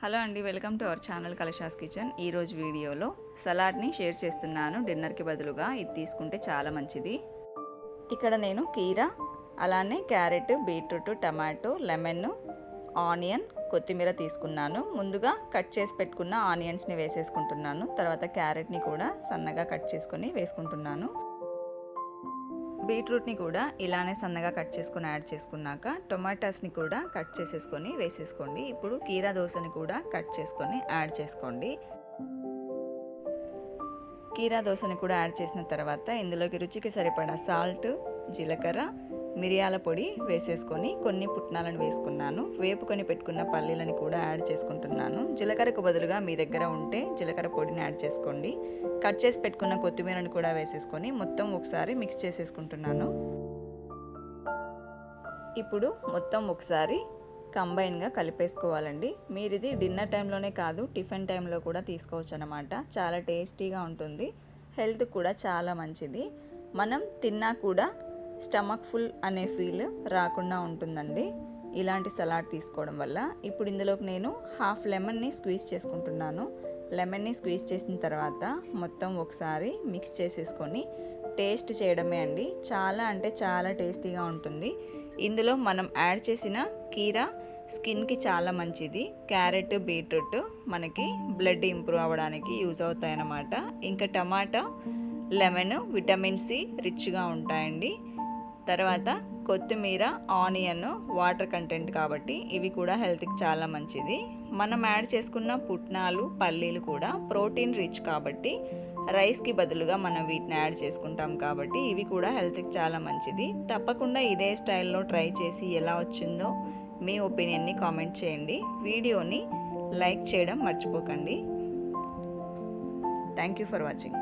Hello అండి welcome to our channel Kalasha's kitchen. ఈరోజు వీడియోలో సలాడ్ని షేర్ చేస్తున్నాను. డిన్నర్కి బదులుగా ఇది తీసుకుంటే చాలా మంచిది. ఇక్కడ నేను కీరా అలానే carrot beetroot tomato lemon onion కొత్తిమీర తీసుకున్నాను. ముందుగా కట్ చేసి పెట్టుకున్న ఆనియన్స్ని వేసేసుకుంటున్నాను. తర్వాత క్యారెట్ని కూడా సన్నగా కట్ చేసుకొని వేసుకుంటున్నాను. బీట్రూట్ని కూడా ఇలానే సన్నగా కట్ చేసుకొని యాడ్ చేసుకున్నాక టొమాటోస్ని కూడా కట్ చేసేసుకొని వేసేసుకోండి. ఇప్పుడు కీరా దోశని కూడా కట్ చేసుకొని యాడ్ చేసుకోండి. కీరా దోశని కూడా యాడ్ చేసిన తర్వాత ఇందులోకి రుచికి సరిపడా సాల్ట్ జీలకర్ర మిరియాల పొడి వేసేసుకొని కొన్ని పుట్నాలను వేసుకున్నాను. వేపుకొని పెట్టుకున్న పల్లీలను కూడా యాడ్ చేసుకుంటున్నాను. జీలకర్రకు బదులుగా మీ దగ్గర ఉంటే జీలకర్ర పొడిని యాడ్ చేసుకోండి. కట్ చేసి పెట్టుకున్న కొత్తిమీరను కూడా వేసేసుకొని మొత్తం ఒకసారి మిక్స్ చేసేసుకుంటున్నాను. ఇప్పుడు మొత్తం ఒకసారి కంబైన్గా కలిపేసుకోవాలండి. మీరు ఇది డిన్నర్ టైంలోనే కాదు టిఫిన్ టైంలో కూడా తీసుకోవచ్చు అనమాట చాలా టేస్టీగా ఉంటుంది. హెల్త్ కూడా చాలా మంచిది. మనం తిన్నా కూడా స్టమక్ ఫుల్ అనే ఫీల్ రాకుండా ఉంటుందండి. ఇలాంటి సలాడ్ తీసుకోవడం వల్ల ఇప్పుడు ఇందులోకి నేను హాఫ్ లెమన్ని స్క్వీజ్ చేసుకుంటున్నాను. లెమన్ని స్క్వీజ్ చేసిన తర్వాత మొత్తం ఒకసారి మిక్స్ చేసేసుకొని టేస్ట్ చేయడమే అండి. చాలా అంటే చాలా టేస్టీగా ఉంటుంది. ఇందులో మనం యాడ్ చేసిన కీరా స్కిన్కి చాలా మంచిది. క్యారెట్ బీట్రూట్ మనకి బ్లడ్ ఇంప్రూవ్ అవ్వడానికి యూజ్ అవుతాయన్నమాట. ఇంకా టమాటా లెమన్ విటమిన్ సి రిచ్గా ఉంటాయండి. తర్వాత కొత్తిమీర ఆనియన్ వాటర్ కంటెంట్ కాబట్టి ఇవి కూడా హెల్త్కి చాలా మంచిది. మనం యాడ్ చేసుకున్న పుట్నాలు పల్లీలు కూడా ప్రోటీన్ రిచ్ కాబట్టి రైస్కి బదులుగా మనం వీటిని యాడ్ చేసుకుంటాం కాబట్టి ఇవి కూడా హెల్త్కి చాలా మంచిది. తప్పకుండా ఇదే స్టైల్లో ట్రై చేసి ఎలా వచ్చిందో మీ ఒపీనియన్ని కామెంట్ చేయండి. వీడియోని లైక్ చేయడం మర్చిపోకండి. Thank you for watching.